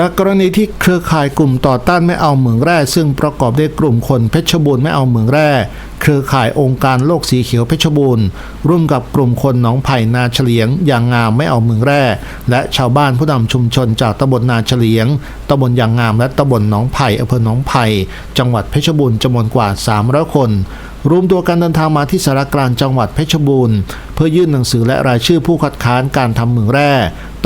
จากกรณีที่เครือข่ายกลุ่มต่อต้านไม่เอาเหมืองแร่ ซึ่งประกอบด้วยกลุ่มคนเพชรบูรณ์ไม่เอาเหมืองแร่เครือข่ายองค์การโลกสีเขียวเพชรบูรณ์ ร่วมกับกลุ่มคนหนองไผ่นาเฉลียงยางงามไม่เอาเหมืองแร่ และชาวบ้านผู้นำชุมชนจากตำบลนาเฉลียงตำบลยางงามและตำบลหนองไผ่อำเภอหนองไผ่จังหวัดเพชรบูรณ์จำนวนกว่า300คนรวมตัวกันเดินทางมาที่สารกลางจังหวัดเพชรบูรณ์ เพื่อยื่นหนังสือและรายชื่อผู้คัดค้านการทำเหมืองแร่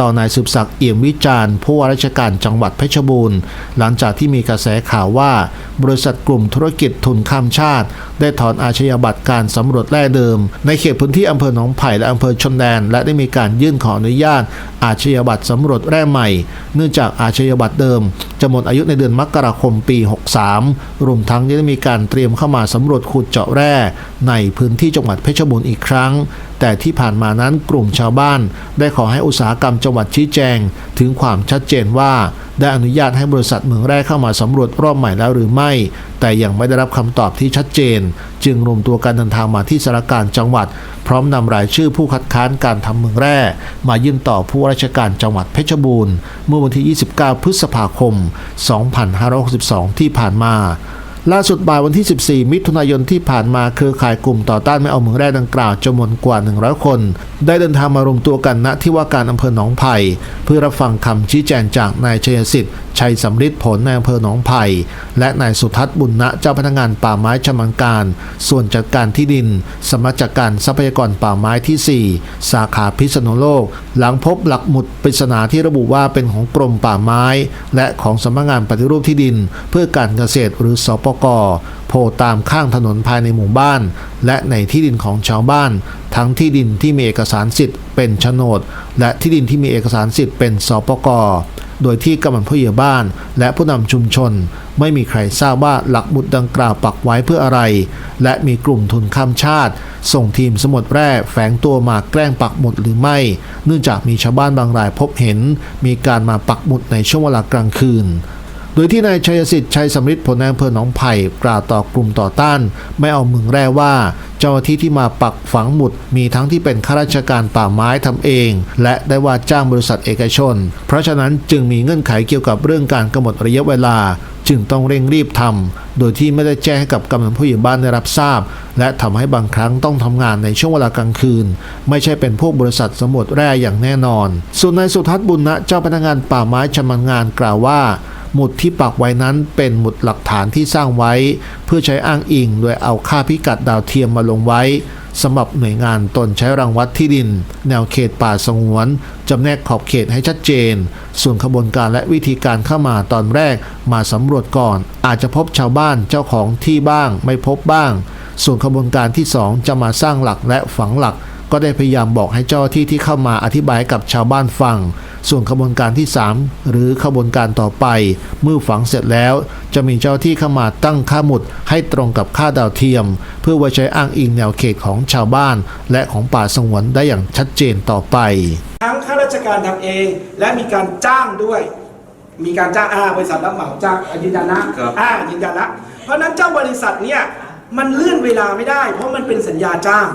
ต่อนายสืบศักดิ์เอี่ยมวิจารณ์ผู้ว่าราชการจังหวัดเพชรบูรณ์ หลังจากที่มีกระแสข่าวว่า บริษัทกลุ่มธุรกิจทุนข้ามชาติ ได้ถอนอาชญาบัตรการสำรวจแร่เดิม ในเขตพื้นที่อำเภอหนองไผ่และอำเภอชนแดน และได้มีการยื่นขออนุญาต อาชญาบัตรสำรวจแร่ใหม่ เนื่องจากอาชญาบัตรเดิมจะหมดอายุในเดือนมกราคมปี 63 รวมทั้งยังได้มีการเตรียมเข้ามาสำรวจขุดเจาะแร่ ในพื้นที่จังหวัดเพชรบูรณ์อีกครั้ง แต่ที่ผ่านมานั้นกลุ่มชาวบ้าน ได้ขอให้อุตสาหกรรมจังหวัดชี้แจง ถึงความชัดเจนว่าได้อนุญาตให้บริษัทเมืองแร่เข้ามาสำรวจรอบใหม่แล้วหรือไม่ แต่ยังไม่ได้รับคำตอบที่ชัดเจน จึงรวมตัวกันเดินทางมาที่สารการจังหวัด พร้อมนำรายชื่อผู้คัดค้านการทำเมืองแร่ มายื่นต่อผู้ราชการจังหวัดเพชรบูรณ์ เมื่อวันที่ 29 พฤษภาคม 2562 ที่ผ่านมา ล่าสุดบ่ายวันที่ 14 มิถุนายนที่ผ่านมาเครือข่ายกลุ่มต่อต้านไม่เอาเหมืองแร่ดังกล่าวจำนวนกว่า 100 คน ได้เดินทางมารวมตัวกันณที่ว่าการอำเภอหนองไผ่เพื่อรับฟังคำชี้แจงจากนายชัยสิทธิ์ชัยสำริดผลในอำเภอหนองไผ่และนายสุทัศน์บุญณเจ้าพนักงานป่าไม้ชำนาญการ ส่วนจัดการที่ดินสำนัจัดการทรัพยากรป่าไม้ที่ 4 สาขาพิษณุโลก หลังพบหลักหมุดปริศนาที่ระบุว่าเป็นของกรมป่าไม้ และของสำนักงานปฏิรูปที่ดิน เพื่อการเกษตรหรือสปกโผล่ตามข้างถนนภายในหมู่บ้าน และในที่ดินของชาวบ้าน ทั้งที่ดินที่มีเอกสารสิทธิ์เป็นโฉนด และที่ดินที่มีเอกสารสิทธิ์เป็นสปกโดยที่กำนันผู้ใหญ่บ้าน และผู้นำชุมชน ไม่มีใครทราบว่าหลักหมุดดังกล่าวปักไว้เพื่ออะไร และมีกลุ่มทุนข้ามชาติ ส่งทีมสมุดแร่แฝงตัวมาแกล้งปักหมุดหรือไม่ เนื่องจากมีชาวบ้านบางรายพบเห็น มีการมาปักหมุดในช่วงเวลากลางคืน โดยที่นายชัยสิทธิ์ชัยสำริดผลในอำเภอหนองไผ่กล่าวต่อกลุ่มต่อต้าน ไม่เอาเมืองแร่ว่าเจ้าหน้าที่ที่มาปักฝังหมุดมีทั้งที่เป็นข้าราชการป่าไม้ทำเอง และได้ว่าจ้างบริษัทเอกชน เพราะฉะนั้นจึงมีเงื่อนไขเกี่ยวกับเรื่องการกำหนดระยะเวลา จึงต้องเร่งรีบทำโดยที่ไม่ได้แจ้งให้กับกำนันผู้ใหญ่บ้านได้รับทราบ และทำให้บางครั้งต้องทำงานในช่วงเวลากลางคืน ไม่ใช่เป็นพวกบริษัทสมุดแร่อย่างแน่นอน ส่วนนายสุทัศน์บุญนะเจ้าพนักงานป่าไม้ชำนาญงานกล่าวว่า หมุดที่ปักไว้นั้นเป็นหมุดหลักฐานที่สร้างไว้ เพื่อใช้อ้างอิงโดยเอาค่าพิกัดดาวเทียมมาลงไว้สำหรับหน่วยงานตนใช้รังวัดที่ดิน แนวเขตป่าสงวนจำแนกขอบเขตให้ชัดเจน ส่วนขบวนการและวิธีการเข้ามาตอนแรกมาสำรวจก่อน อาจจะพบชาวบ้านเจ้าของที่บ้างไม่พบบ้าง ส่วนขบวนการที่สองจะมาสร้างหลักและฝังหลัก ก็ได้พยายามบอกให้เจ้าหน้าที่ที่เข้ามาอธิบายให้กับชาวบ้านฟัง ส่วนขบวนการที่ 3 หรือขบวนการต่อไป เมื่อฝังเสร็จแล้ว จะมีเจ้าหน้าที่เข้ามาตั้งค่าหมุดให้ตรงกับค่าดาวเทียม เพื่อไว้ใช้อ้างอิงแนวเขตของชาวบ้าน และของป่าสงวนได้อย่างชัดเจนต่อไป ทั้งข้าราชการทำเองและมีการจ้างด้วย มีการจ้างอ่าบริษัทรับเหมาจ้างอะยืนยันนะครับอ่ายืนยันละเพราะฉะนั้นเจ้าบริษัทเนี่ยมันเลื่อนเวลาไม่ได้ เพราะมันเป็นสัญญาจ้าง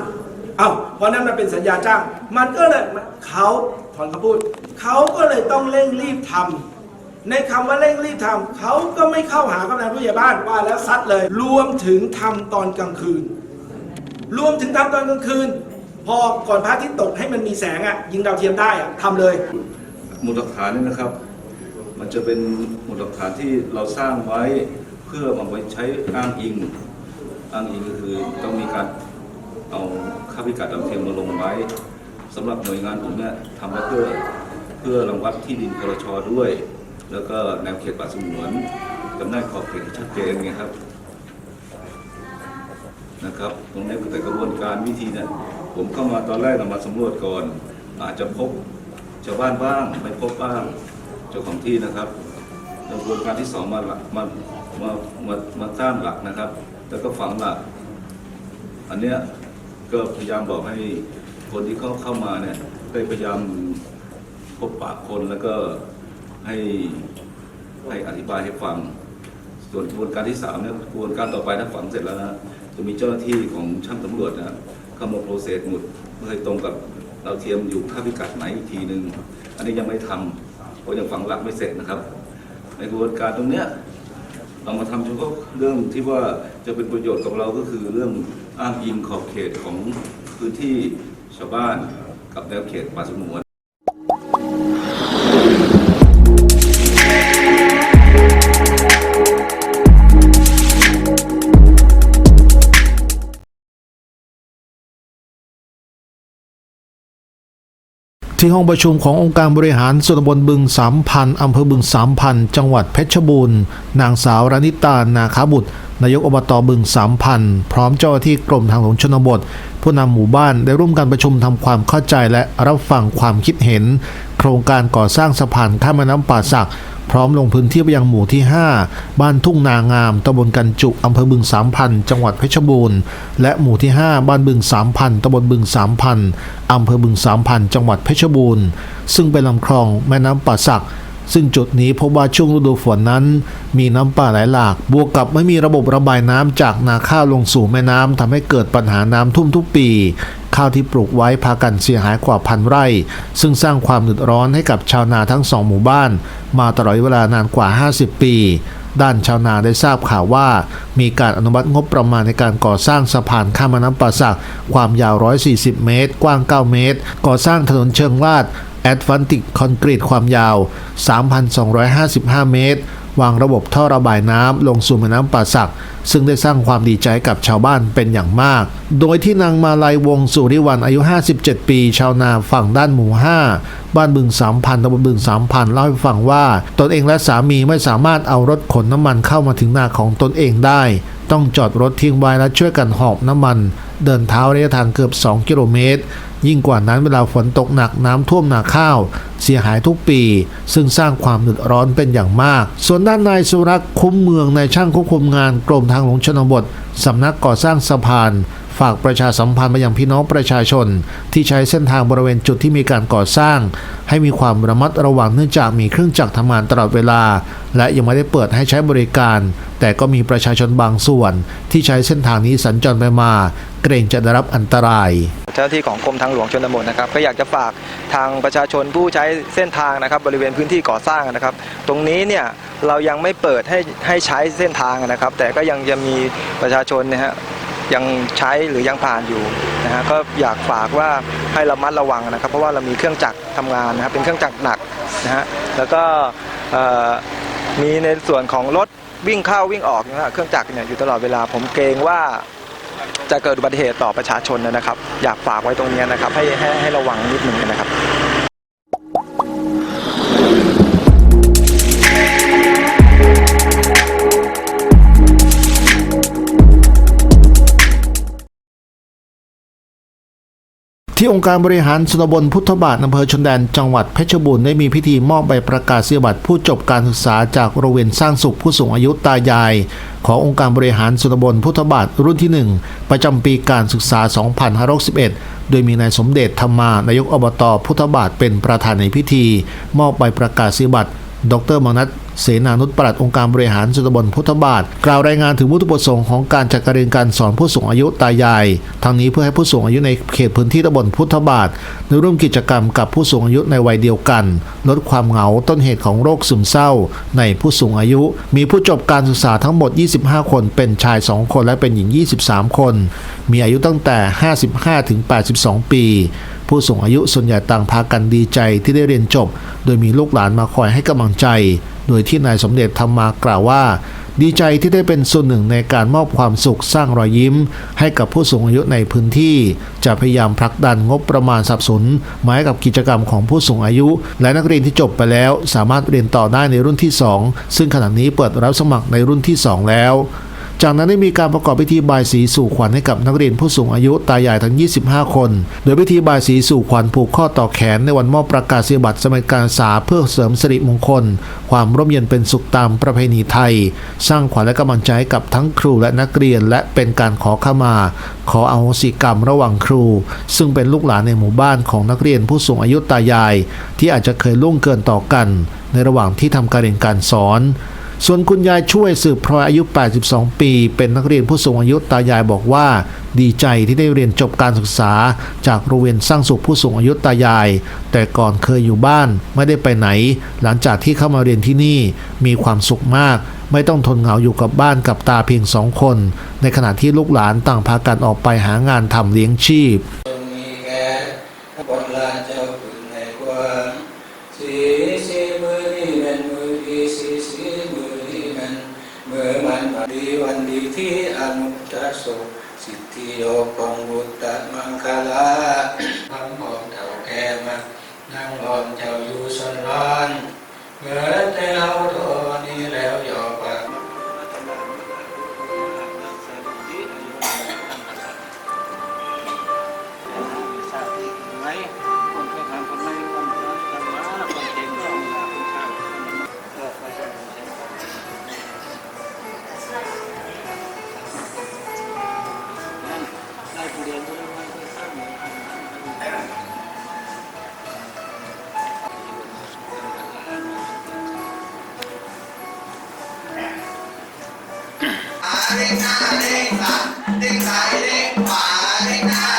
เอ้าเพราะนั้นมันเป็นสัญญาจ้าง มันก็เลยเขาถอนคำพูดเขาก็เลยต้องเร่งรีบทำในคำว่าเร่งรีบทำเขาก็ไม่เข้าหากำนันผู้ใหญ่บ้านว่าแล้วซัดเลย รวมถึงทำตอนกลางคืน รวมถึงทำตอนกลางคืน พอก่อนพระอาทิตย์ตกให้มันมีแสงอะ ยิงดาวเทียมได้อะทำเลยหมุดหลักฐานนี่นะครับ มันจะเป็นหมุดหลักฐานที่เราสร้างไว้เพื่อมาไว้ใช้อ้างอิง อ้างอิงก็คือต้องมีการ ค่าพิกัดดาวเทียมมาลงไว้สำหรับหน่วยงานผมเนี่ยทำไว้เพื่อเพื่อรังวัดที่ดินพลชด้วย แล้วก็แนวเขตป่าสงวนจำแนกขอบเขตที่ชัดเจนไงครับนะครับตรงนี้แต่กระบวนการวิธีเนี่ยผมเข้ามาตอนแรกเรามาสำรวจก่อน อาจจะพบชาวบ้านบ้างไม่พบบ้างเจ้าของที่นะครับกระบวนการที่สองมาหลักมามามามาสร้างหลักนะครับ แล้วก็ฝังหลัก อันเนี้ย ก็พยายามบอกให้คนที่เขาเข้ามาเนี่ยได้พยายามพบปะคนแล้วก็ให้ให้อธิบายให้ฟัง ส่วนกระบวนการที่สามเนี่ยกระบวนการต่อไปถ้าฝังเสร็จแล้วนะจะมีเจ้าหน้าที่ของช่างตำรวจนะเข้ามาโปรเซสหมุดเพื่อให้ตรงกับเราเทียมอยู่ค่าพิกัดไหนอีกทีหนึ่งอันนี้ยังไม่ทำเพราะยังฝังหลักไม่เสร็จนะครับ ในกระบวนการตรงเนี้ยเรามาทำเฉพาะเรื่องที่ว่าจะเป็นประโยชน์กับเราก็คือเรื่อง อ้างอิงขอบเขตของพื้นที่ชาวบ้านกับแนวเขตป่าสงวน ที่ห้องประชุมขององค์การบริหารส่วนตำบลบึงสามพันอำเภอบึงสามพันจังหวัดเพชรบูรณ์ นางสาวรณิตา นาคาบุตร นายกอบตบึงสามพันพร้อมเจ้าหน้าที่กรมทางหลวงชนบท ผู้นำหมู่บ้านได้ร่วมกันประชุมทำความเข้าใจและรับฟังความคิดเห็น โครงการก่อสร้างสะพานข้ามแม่น้ำป่าสัก พร้อมลงพื้นที่ไปยังหมู่ที่ 5 บ้านทุ่งนางามตำบลกันจุอำเภอบึงสามพันจังหวัดเพชรบูรณ์ และหมู่ที่ 5 บ้านบึงสามพันตำบลบึงสามพันอำเภอบึงสามพันจังหวัดเพชรบูรณ์ ซึ่งเป็นลำคลองแม่น้ำป่าสักซึ่งจุดนี้พบว่าช่วงฤดูฝนนั้น มีน้ำป่าไหลหลาก บวกกับไม่มีระบบระบายน้ำจากนาข้าวลงสู่แม่น้ำทำให้เกิดปัญหาน้ำท่วมทุกปี ข้าวที่ปลูกไว้พากันเสียหายกว่าพันไร่ ซึ่งสร้างความเดือดร้อนให้กับชาวนาทั้งสองหมู่บ้าน มาตลอดเวลานานกว่า 50 ปี ด้านชาวนาได้ทราบข่าวว่า มีการอนุมัติงบประมาณในการก่อสร้างสะพานข้ามน้ำป่าสัก ความยาว 140 เมตร กว้าง 9 เมตร ก่อสร้างถนนเชิงลาด แอดฟันติกคอนกรีตความยาว 3,255 เมตร วางระบบท่อระบายน้ำลงสู่แม่น้ำป่าสัก ซึ่งได้สร้างความดีใจกับชาวบ้านเป็นอย่างมาก โดยที่นางมาลัยวงสุริวันอายุ 57 ปี ชาวนาฝั่งด้านหมู่ 5 บ้านบึงสามพันตำบลบึงสามพันเล่าให้ฟังว่า ตนเองและสามีไม่สามารถเอารถขนน้ำมันเข้ามาถึงนาของตนเองได้ ต้องจอดรถทิ้งไว้และช่วยกันหอบน้ำมัน เดินเท้าระยะทางเกือบ 2 กิโลเมตร ยิ่งกว่านั้นเวลาฝนตกหนักน้ำท่วมนาข้าว เสียหายทุกปี ซึ่งสร้างความเดือดร้อนเป็นอย่างมาก ส่วนด้านนายสุรักษ์คุ้มเมืองในายช่างควบคุมงานกรมทางหลวงชนบทสำนักก่อสร้างสะพาน ฝากประชาสัมพันธ์ไปยังพี่น้องประชาชน ที่ใช้เส้นทางบริเวณจุดที่มีการก่อสร้าง ให้มีความระมัดระวังเนื่องจากมีเครื่องจักรทำงานตลอดเวลา และยังไม่ได้เปิดให้ใช้บริการ แต่ก็มีประชาชนบางส่วน ที่ใช้เส้นทางนี้สัญจรไปมา เกรงจะได้รับอันตรายเจ้าหน้าที่ของกรมทางหลวงชนบทนะครับก็อยากจะฝากทางประชาชนผู้ใช้เส้นทางนะครับบริเวณพื้นที่ก่อสร้างนะครับ ตรงนี้เนี่ยเรายังไม่เปิดให้ให้ใช้เส้นทางนะครับ แต่ก็ยังจะมีประชาชนนะฮะ ยังใช้หรือยังผ่านอยู่นะฮะก็อยากฝากว่าให้ระมัดระวังนะครับ เพราะว่าเรามีเครื่องจักรทำงานนะครับเป็นเครื่องจักรหนักนะฮะแล้วก็มีในส่วนของรถวิ่งเข้าวิ่งออกนะฮะเครื่องจักรเนี่ยอยู่ตลอดเวลาผมเกรงว่าจะเกิดอุบัติเหตุต่อประชาชนนะครับ อยากฝากไว้ตรงนี้นะครับ ให้ให้ให้ระวังนิดนึงนะครับ ที่องค์การบริหารสนบลพุทธบาทอำเภอชนแดนจังหวัดเพชรบูรณ์ได้มีพิธีมอบใบประกาศนียบัตรผู้จบการศึกษาจากโรงเรียนสร้างสุขผู้สูงอายุตายาย ขององค์การบริหารสนบลพุทธบาทรุ่นที่ 1 ประจำปีการศึกษา 2561 โดยมีนายสมเด็จธรรมานายกอบตพุทธบาทเป็นประธานในพิธี มอบใบประกาศนียบัตร ดรมนัทเสนานุชปลัดองค์การบริหารส่วนตบลพุทธบาท กล่าวรายงานถึงวัตถุประสงค์ของการจัดการเรียนการสอนผู้สูงอายุตายายทั้งนี้เพื่อให้ผู้สูงอายุในเขตพื้นที่ตำบลพุทธบาทได้ร่วมกิจกรรมกับผู้สูงอายุในวัยเดียวกัน ลดความเหงาต้นเหตุของโรคซึมเศร้า ในผู้สูงอายุ มีผู้จบการศึกษาทั้งหมด 25 คนเป็นชาย 2 คนและเป็นหญิง 23 คน มีอายุตั้งแต่ 55 ถึง 82 ปี ผู้สูงอายุส่วนใหญ่ต่างพากันดีใจที่ได้เรียนจบ โดยมีลูกหลานมาคอยให้กำลังใจ โดยที่นายสมเด็จธรรมากล่าวว่า ดีใจที่ได้เป็นส่วนหนึ่งในการมอบความสุขสร้างรอยยิ้ม ให้กับผู้สูงอายุในพื้นที่ จะพยายามผลักดันงบประมาณสนับสนุนมาให้กับกิจกรรมของผู้สูงอายุ และนักเรียนที่จบไปแล้ว สามารถเรียนต่อได้ในรุ่นที่ 2 ซึ่งขณะนี้เปิดรับสมัครในรุ่นที่ 2 แล้ว จากนั้นได้มีการประกอบพิธีบายสีสู่ขวัญให้กับนักเรียนผู้สูงอายุตายายทั้ง 25 คน โดยพิธีบายสีสู่ขวัญผูกข้อต่อแขนในวันมอบประกาศนียบัตรสมัยการศึกษาเพื่อเสริมสิริมงคล ความร่มเย็นเป็นสุขตามประเพณีไทย สร้างขวัญและกำลังใจให้กับทั้งครูและนักเรียน และเป็นการขอขมา ขออโหสิกรรมระหว่างครู ซึ่งเป็นลูกหลานในหมู่บ้านของนักเรียนผู้สูงอายุตายาย ที่อาจจะเคยล่วงเกินต่อกัน ในระหว่างที่ทำการเรียนการสอน ส่วนคุณยายช่วยสืบพลอยอายุ 82 ปี เป็นนักเรียนผู้สูงอายุตายายบอกว่า ดีใจที่ได้เรียนจบการศึกษา จากโรงเรียนสร้างสุขผู้สูงอายุตายาย แต่ก่อนเคยอยู่บ้านไม่ได้ไปไหน หลังจากที่เข้ามาเรียนที่นี่มีความสุขมาก ไม่ต้องทนเหงาอยู่กับบ้านกับตาเพียงสองคน ในขณะที่ลูกหลานต่างพากันออกไปหางานทำเลี้ยงชีพจ วันดีวันดีที่อนุตตรสุสิทธิโยปองบุตตะมังคลาทั้งหอมเท่าแก่มานั่งหอมเจ้าอยู่สนร้อนเมื่อแต่าตัวนี้แล้วยอม ปาก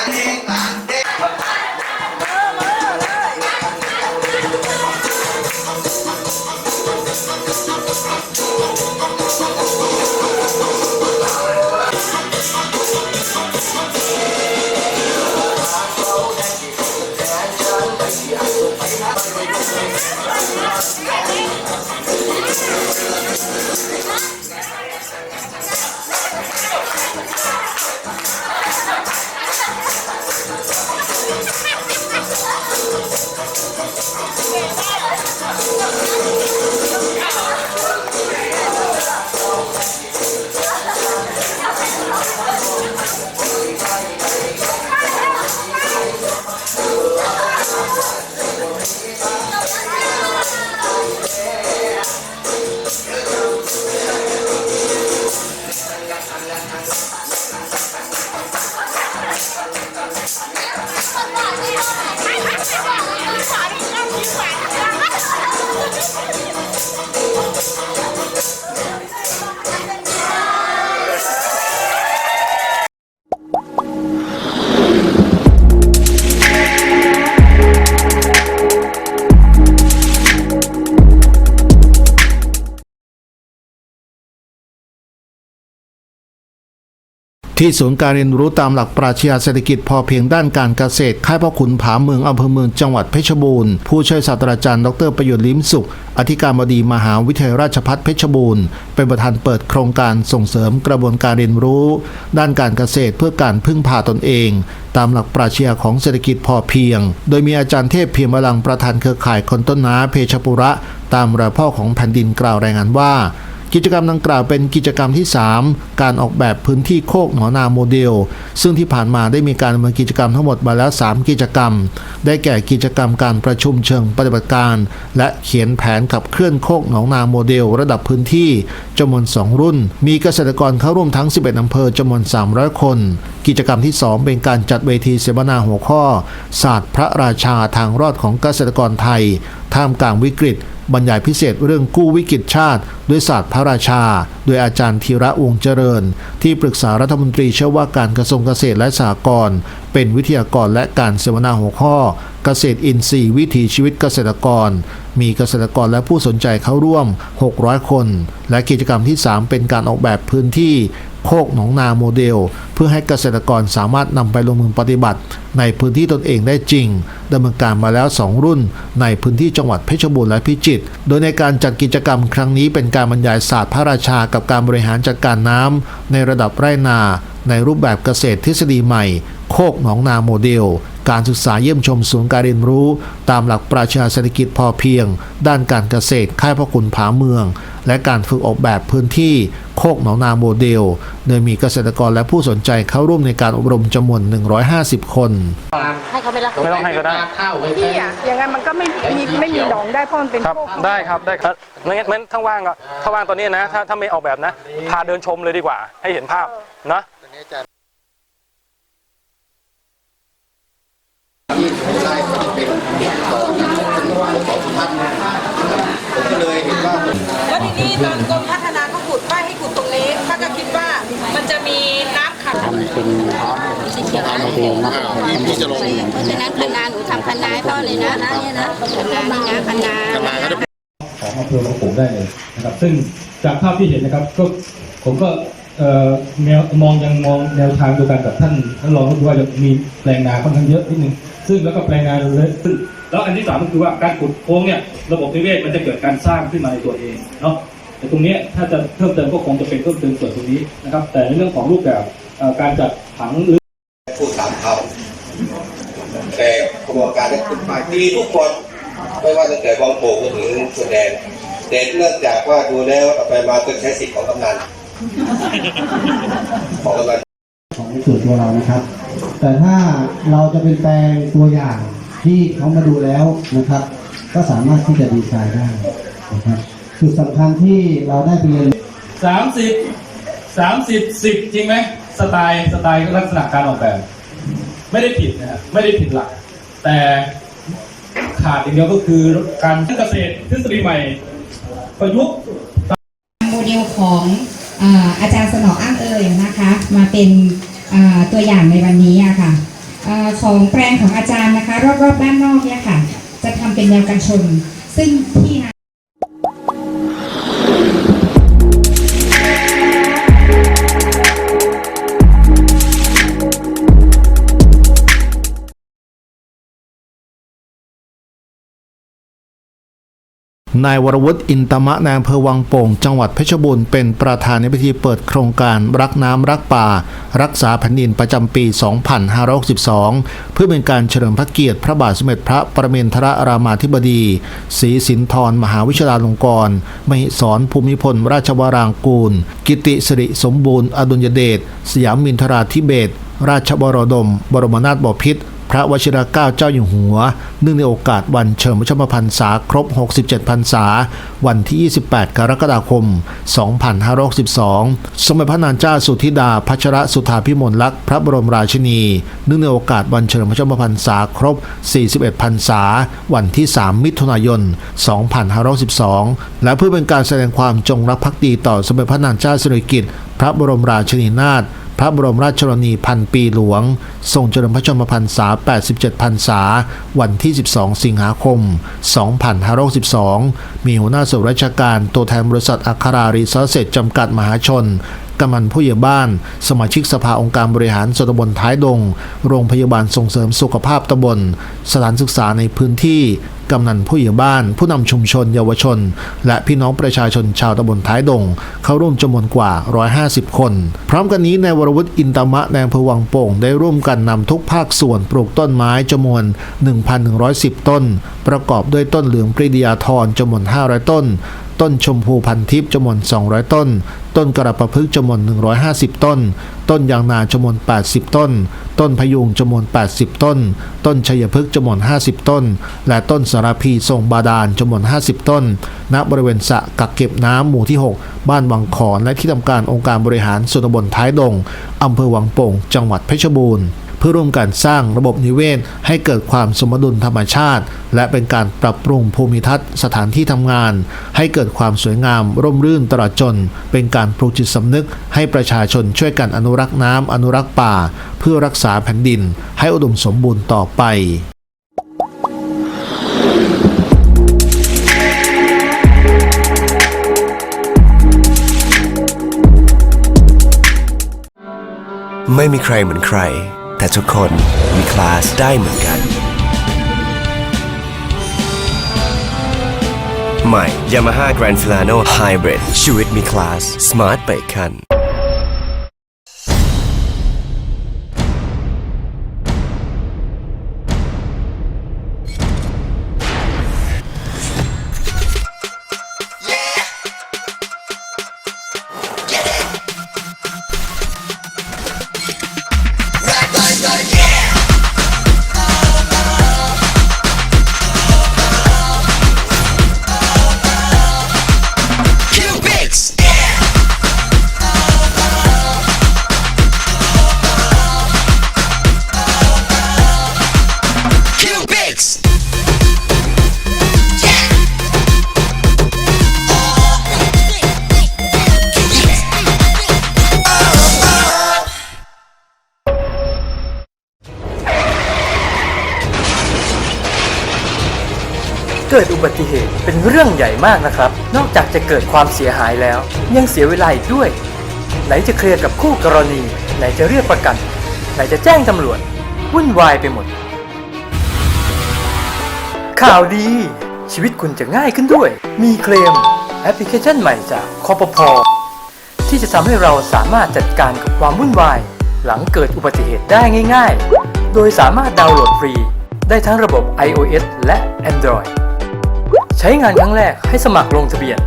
ที่ศูนย์การเรียนรู้ตามหลักปรัชญาเศรษฐกิจพอเพียงด้านการเกษตร ค่ายพ่อขุนผาเมืองอำเภอเมืองจังหวัดเพชรบูรณ์ ผู้ช่วยศาสตราจารย์ดรประโยชน์ลิ้มสุข อธิการบดีมหาวิทยาลัยราชภัฏเพชรบูรณ์ เป็นประธานเปิดโครงการส่งเสริมกระบวนการเรียนรู้ ด้านการเกษตรเพื่อการพึ่งพาตนเอง ตามหลักปรัชญาของเศรษฐกิจพอเพียง โดยมีอาจารย์เทพเพียรพลังประธานเครือข่ายคนต้นน้าเพชรปุระ ตามรอยพ่อของแผ่นดินกล่าวรายงานว่า กิจกรรมดังกล่าวเป็นกิจกรรมที่ 3 การออกแบบพื้นที่โคกหนองนาโมเดล ซึ่งที่ผ่านมาได้มีการดำเนินกิจกรรมทั้งหมดมาแล้ว 3 กิจกรรม ได้แก่กิจกรรมการประชุมเชิงปฏิบัติการ และเขียนแผนขับเคลื่อนโคกหนองนาโมเดล ระดับพื้นที่จำนวน 2 รุ่น มีเกษตรกรเข้าร่วมทั้ง 11อำเภอจำนวน 300 คน กิจกรรมที่ 2 เป็นการจัดเวทีเสวนาหัวข้อ ศาสตร์พระราชาทางรอดของเกษตรกรไทย ท่ามกลางวิกฤต บรรยายพิเศษเรื่องกู้วิกฤตชาติ ด้วยศาสตร์พระราชา โดยอาจารย์ธีระวงเจริญ ที่ปรึกษารัฐมนตรีเชื่อว่าการกระทรวงเกษตรและสหกรณ์เป็นวิทยากรและการเสวนาหัวข้อ เกษตรอินทรีย์วิถีชีวิตเกษตรกร มีเกษตรกรและผู้สนใจเข้าร่วม 600 คน และกิจกรรมที่ 3 เป็นการออกแบบพื้นที่ โคกหนองนาโมเดล เพื่อให้เกษตรกรสามารถนำไปลงมือปฏิบัติ ในพื้นที่ตนเองได้จริงดำเนินการมาแล้ว 2 รุ่น ในพื้นที่จังหวัดเพชรบูรณ์และพิจิตรโดยในการจัดกิจกรรมครั้งนี้เป็นการบรรยายศาสตร์พระราชากับการบริหารจัดการน้ำในระดับไร่นา ในรูปแบบเกษตรทฤษฎีใหม่ โคกหนองนาโมเดล การศึกษาเยี่ยมชมศูนย์การเรียนรู้ ตามหลักปราชญาเศรษฐกิจพอเพียง ด้านการเกษตรค่ายพ่อขุนผาเมือง และการฝึกออกแบบพื้นที่โคกหนองนาโมเดล โดยมีเกษตรกรและผู้สนใจเข้าร่วมในการอบรมจำนวน 150 คน ให้เขาไปละไม่ต้องให้ก็ได้ พี่อะอย่างนั้นมันก็ไม่มีไม่มีหนองได้เพราะมันเป็นครับโคกได้ครับได้ครับไม่งั้นงั้นถ้าว่างก็ถ้าว่างตอนนี้นะ ถ้าถ้าไม่ออกแบบนะ พาเดินชมเลยดีกว่า ให้เห็นภาพนะ ที่ผมได้ก็เป็นต่อจากท่านผู้ว่าสองท่านผมก็เลยเห็นว่าแล้วทีนี้ตอนกรมพัฒนาเขาขุดป้ายให้ขุดตรงนี้ป้าก็คิดว่ามันจะมีน้ำขังทำเป็นสีเขียวนะที่จะลงเพราะฉะนั้นคนาหนูทำคณะให้พ่อเลยนะนะเนี่ยนะคณะนี่นะคณะของอำเภอของขงได้เลยนะครับ ซึ่งจากภาพที่เห็นนะครับก็ผมก็แนวมองยังมองแนวทางเดียวกันกับท่านท่านรองผู้ว่าจะมีแรงงานค่อนข้างเยอะนิดนึง ซึ่งแล้วก็แปลงนาเลยซึ่งแล้วอันที่สามก็คือว่าการขุดโค้งเนี่ยระบบนิเวศมันจะเกิดการสร้างขึ้นมาในตัวเองเนาะแต่ตรงเนี้ยถ้าจะเพิ่มเติมก็คงจะเป็นเพิ่มเติมส่วนตรงนี้นะครับ แต่ในเรื่องของรูปแบบเอ่อการจัดผังหรือพูดตามเขาแต่กระบวนการนั้นเป็นฝ่ายดีทุกคนไม่ว่าตั้งแต่บางโป่งจนถึงส่วนแดนแต่เนื่องจากว่าดูแล้วเอาไปมาต้องใช้สิทธิ์ของกำนันของกำนันของส่วนตัวเรานะครับ แต่ถ้าเราจะเป็นแปลงตัวอย่างที่เขามาดูแล้วนะครับ ก็สามารถที่จะดีไซน์ได้นะครับจุดสำคัญที่เราได้ไปเรียนสามสิบสามสิบสิบจริงไหมสไตล์สไตล์ลักษณะการออกแบบ ไม่ได้ผิดนะฮะไม่ได้ผิดหลัก แต่ขาดอย่างเดียวก็คือการเกษตรทฤษฎีใหม่ประยุกต์โมเดลของอ่าอาจารย์สนออ้างเอ่ยนะคะ มาเป็นอ่า ตัวอย่างในวันนี้อะค่ะของแปลงของอาจารย์นะคะ รอบๆด้านนอกเนี่ยค่ะ จะทำเป็นแนวกันชน ซึ่งที่ นายวรวุฒิอินตมะนายอำเภอวังโป่ง จังหวัดเพชรบูรณ์เป็นประธานในพิธีเปิดโครงการรักน้ำรักป่า รักษาแผ่นดินประจำปี 2562 เพื่อเป็นการเฉลิมพระเกียรติพระบาทสมเด็จพระประเมนทรรามาธิบดีศรีสินธรมหาวิชาลงกรณ์มหิศรภูมิพล ราชวรางกูล กิติสิริสมบูรณ์ อดุลยเดชสยามมินทราธิเบศรราชบรดม บรมนาถบพิตร พระวชิรเกล้าเจ้าอยู่หัว เนื่องในโอกาสวันเฉลิมพระชนมพรรษาครบ 67 พรรษา วันที่ 28 กรกฎาคม 2562 สมเด็จพระนางเจ้าสุธิดาพัชรสุธาพิมลลักษณ์พระบรมราชินี เนื่องในโอกาสวันเฉลิมพระชนมพรรษาครบ 41 พรรษา วันที่ 3 มิถุนายน 2562และเพื่อเป็นการแสดงความจงรักภักดีต่อสมเด็จพระนางเจ้าสิริกิติ์พระบรมราชินีนาถ พระบรมราชชนนีพันปีหลวง ทรงเจริญพระชนมพรรษา 87 พรรษา วันที่ 12 สิงหาคม 2562มีหัวหน้าส่วนราชการตัวแทนบริษัทอัครารีซอสเซจจำกัดมหาชน กำนันผู้ใหญ่บ้าน สมาชิกสภาองค์การบริหารส่วนตำบลท้ายดง โรงพยาบาลส่งเสริมสุขภาพตำบล สถานศึกษาในพื้นที่กำนันผู้ใหญ่บ้าน ผู้นำชุมชนเยาวชน และพี่น้องประชาชนชาวตำบลท้ายดง เข้าร่วมจำนวนกว่า 150 คน พร้อมกันนี้ในวรวุฒิอินตมะในอำเภอวังโป่งได้ร่วมกันนำทุกภาคส่วนปลูกต้นไม้จำนวน 1,110 ต้น ประกอบด้วยต้นเหลืองปรีดียาธรจำนวน 500 ต้น ต้นชมพูพันทิพย์จำนวน 200 ต้น ต้นกระประพฤกจำนวน 150 ต้น ต้นยางนาจำนวน 80 ต้น ต้นพยุงจำนวน 80 ต้น ต้นชัยพฤกจำนวน 50 ต้น และต้นสารพีทรงบาดาลจำนวน 50 ต้น ณ บริเวณสะกักเก็บน้ำหมู่ที่ 6 บ้านวังขอนและที่ทำการองค์การบริหารส่วนตำบลท้ายดงอำเภอวังโป่ง จังหวัดเพชรบูรณ์ เพื่อร่วมกันสร้างระบบนิเวศ ให้เกิดความสมดุลธรรมชาติ และเป็นการปรับปรุงภูมิทัศน์สถานที่ทำงาน ให้เกิดความสวยงาม ร่มรื่นตลอดจน เป็นการปลูกจิตสำนึก ให้ประชาชนช่วยกันอนุรักษ์น้ำอนุรักษ์ป่า เพื่อรักษาแผ่นดิน ให้อุดมสมบูรณ์ต่อไปไม่มีใครเหมือนใคร แต่ทุกคนมีคลาสได้เหมือนกัน ใหม่ Yamaha Grand Filano Hybrid ชีวิตมีคลาส Smart ไปคัน เป็นเรื่องใหญ่มากนะครับ นอกจากจะเกิดความเสียหายแล้ว ยังเสียเวลาอีกด้วย ไหนจะเคลียร์กับคู่กรณี ไหนจะเรียกประกัน ไหนจะแจ้งตำรวจวุ่นวายไปหมด ข่าวดี ชีวิตคุณจะง่ายขึ้นด้วย มีเคลมแอปพลิเคชันใหม่จากคอปพอที่จะทำให้เราสามารถจัดการกับความวุ่นวาย หลังเกิดอุบัติเหตุได้ง่าย ๆ โดยสามารถดาวน์โหลดฟรี ได้ทั้งระบบ iOS และ Android ใช้งานครั้งแรกให้สมัครลงทะเบียน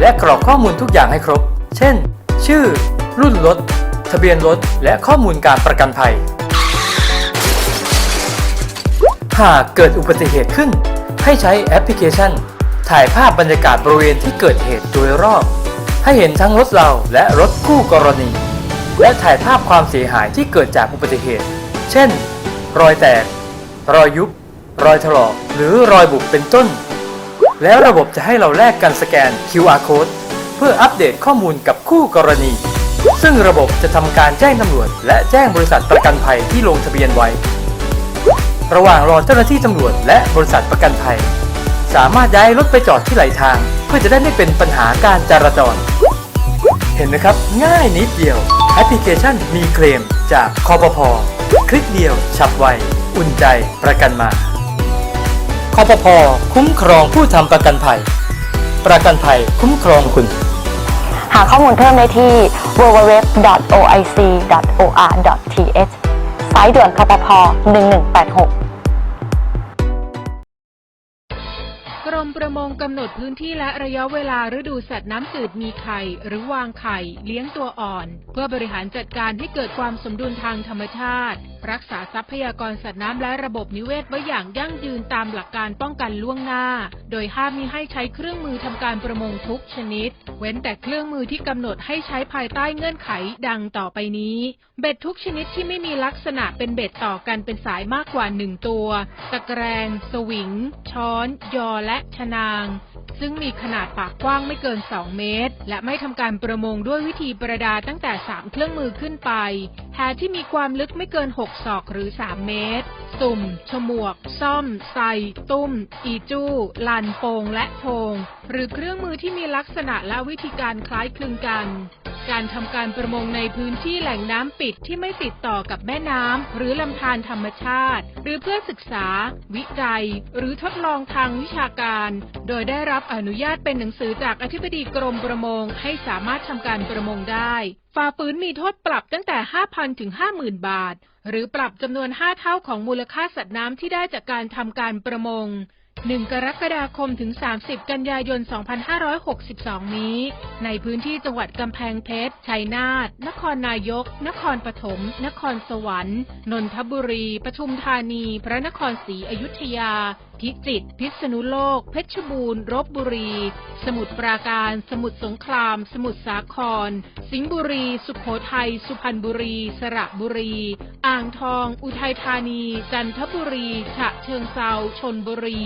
และกรอกข้อมูลทุกอย่างให้ครบ เช่น ชื่อ รุ่นรถ ทะเบียนรถ และข้อมูลการประกันภัย หากเกิดอุบัติเหตุขึ้น ให้ใช้แอปพลิเคชัน ถ่ายภาพบรรยากาศบริเวณที่เกิดเหตุโดยรอบ ให้เห็นทั้งรถเราและรถคู่กรณี และถ่ายภาพความเสียหายที่เกิดจากอุบัติเหตุ เช่น รอยแตก รอยยุบ รอยถลอก หรือรอยบุบเป็นต้น แล้วระบบจะให้เราแลกกันสแกน QR code เพื่ออัปเดตข้อมูลกับคู่กรณี ซึ่งระบบจะทำการแจ้งตำรวจ และแจ้งบริษัทประกันภัยที่ลงทะเบียนไว้ ระหว่างรอเจ้าหน้าที่ตำรวจและบริษัทประกันภัย สามารถย้ายรถไปจอดที่ไหลทาง เพื่อจะได้ไม่เป็นปัญหาการจราจร เห็นไหมครับ ง่ายนิดเดียวแอปพลิเคชันมีเคลมจากคอปพอคลิกเดียว ฉับไว อุ่นใจประกันมา คอปพอคุ้มครองผู้ทำประกันภัย ประกันภัยคุ้มครองคุณ หาข้อมูลเพิ่มได้ที่ www.oic.or.th สายด่วนคปพ1186กรมประมงกำหนดพื้นที่และระยะเวลาฤดูสัตว์น้ำจืดมีไข่ หรือวางไข่ เลี้ยงตัวอ่อน เพื่อบริหารจัดการให้เกิดความสมดุลทางธรรมชาติรักษาทรัพยากรสัตว์น้ำและระบบนิเวศไว้อย่างยั่งยืนตามหลักการป้องกันล่วงหน้า โดยห้ามมิให้ใช้เครื่องมือทำการประมงทุกชนิด เว้นแต่เครื่องมือที่กำหนดให้ใช้ภายใต้เงื่อนไขดังต่อไปนี้ เบ็ดทุกชนิดที่ไม่มีลักษณะเป็นเบ็ดต่อกันเป็นสายมากกว่าหนึ่งตัว ตะแกรงสวิง ช้อน ยอและชนาง ซึ่งมีขนาดปากกว้างไม่เกิน 2 เมตร และไม่ทำการประมงด้วยวิธีประดาตั้งแต่ 3 เครื่องมือขึ้นไปแหที่มีความลึกไม่เกิน 6ศอกหรือ 3 เมตร สุ่ม ฉมวก ซ่อมใส่ตุ้ม อีจู้ ลันโปง และโทง หรือเครื่องมือที่มีลักษณะและวิธีการคล้ายคลึงกัน การทำการประมงในพื้นที่แหล่งน้ำปิดที่ไม่ติดต่อกับแม่น้ำหรือลำธารธรรมชาติ หรือเพื่อศึกษา วิจัย หรือทดลองทางวิชาการ โดยได้รับอนุญาตเป็นหนังสือจากอธิบดีกรมประมง ให้สามารถทำการประมงได้ฝ่าฝืนมีโทษปรับตั้งแต่ 5,000 ถึง 50,000 บาท หรือปรับจำนวน 5 เท่าของมูลค่าสัตว์น้ำที่ได้จากการทำการประมง 1 กรกฎาคมถึง 30 กันยายน 2562 นี้ ในพื้นที่จังหวัดกำแพงเพชร ชัยนาท นครนายก นครปฐม นครสวรรค์ นนทบุรี ปทุมธานี พระนครศรีอยุธยา พิจิตร พิษณุโลก เพชรบูรณ์ รบบุรี สมุทรปราการ สมุทรสงคราม สมุทรสาคร สิงห์บุรี สุขโขทัย สุพรรณบุรี สระบุรี อ่างทอง อุทัยธานี จันทบุรี ฉะเชิงเซา ชนบุรี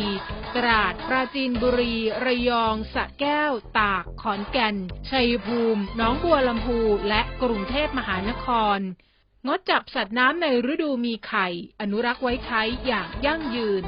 ตราด ปราจีนบุรี ระยอง สระแก้ว ตาก ขอนแก่น ชัยภูมิ หนองบัวลำพู และกรุงเทพมหานครงดจับสัตว์น้ำในฤดูมีไข่ อนุรักษ์ไว้ใช้อย่างยั่งยืน